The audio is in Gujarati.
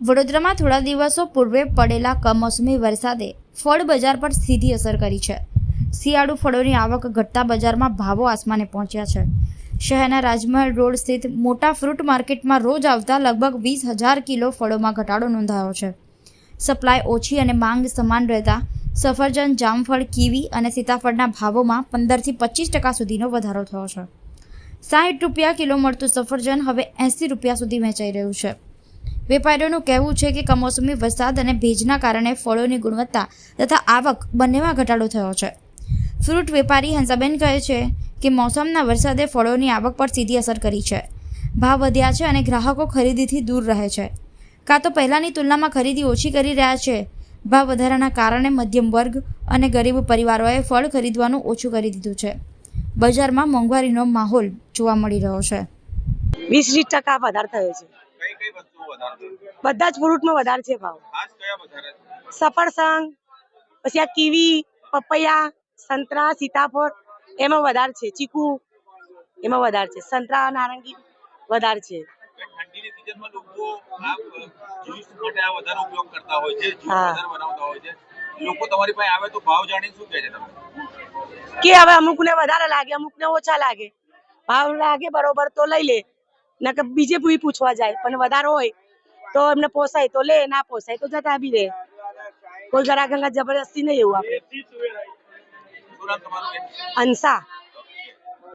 વડોદરામાં થોડા દિવસો પૂર્વે પડેલા કમોસમી વરસાદે ફળ બજાર પર સીધી અસર કરી છે. શિયાળુ ફળોની આવક ઘટતા બજારમાં ભાવો આસમાને પહોંચ્યા છે. શહેરના રાજમહેલ રોડ સ્થિત મોટા ફ્રૂટ માર્કેટમાં રોજ આવતા લગભગ વીસ હજાર કિલો ફળોમાં ઘટાડો નોંધાયો છે. સપ્લાય ઓછી અને માંગ સમાન રહેતા સફરજન, જામફળ, કીવી અને સીતાફળના ભાવોમાં પંદરથી પચીસ ટકા સુધીનો વધારો થયો છે. સાહીઠ રૂપિયા કિલો મળતું સફરજન હવે એંસી રૂપિયા સુધી વેચાઈ રહ્યું છે. વેપારીઓનું કહેવું છે કે કમોસમી વરસાદ અને ભેજના કારણે ફળોની ગુણવત્તા તથા આવક બંનેમાં ઘટાડો થયો છે. ફ્રૂટ વેપારી હંસાબેન કહે છે કે મોસમના વરસાદે ફળોની આવક પર સીધી અસર કરી છે. ભાવ વધ્યા છે અને ગ્રાહકો ખરીદીથી દૂર રહે છે. કાં તો પહેલાંની તુલનામાં ખરીદી ઓછી કરી રહ્યા છે. ભાવ વધારાના કારણે મધ્યમ વર્ગ અને ગરીબ પરિવારોએ ફળ ખરીદવાનું ઓછું કરી દીધું છે. બજારમાં મોંઘવારીનો માહોલ જોવા મળી રહ્યો છે. વીસ વીસ ટકા વધારે થયો છે. બધા જ ફ્રૂટમાં વધારે છે ભાવ. સફરસંગ પછી આ કીવી પપૈયા સંતરા સીતાફળ એમાં વધારે છે. ચીકુ એમાં વધારે છે. સંતરા નારંગી વધારે છે. કે હવે અમુક આ વધારે લાગે અમુક અમુકને ઓછા લાગે. ભાવ લાગે બરોબર તો લઈ લે. નકર બીજે પૂછવા જાય પણ વધારે હોય તો એમને પોસાય તો લે ના પોસાય તો જતા બી રે કોઈ ગ્રાહક અંગા જબરદસ્તી નહીં એવું આપણે? અંસા.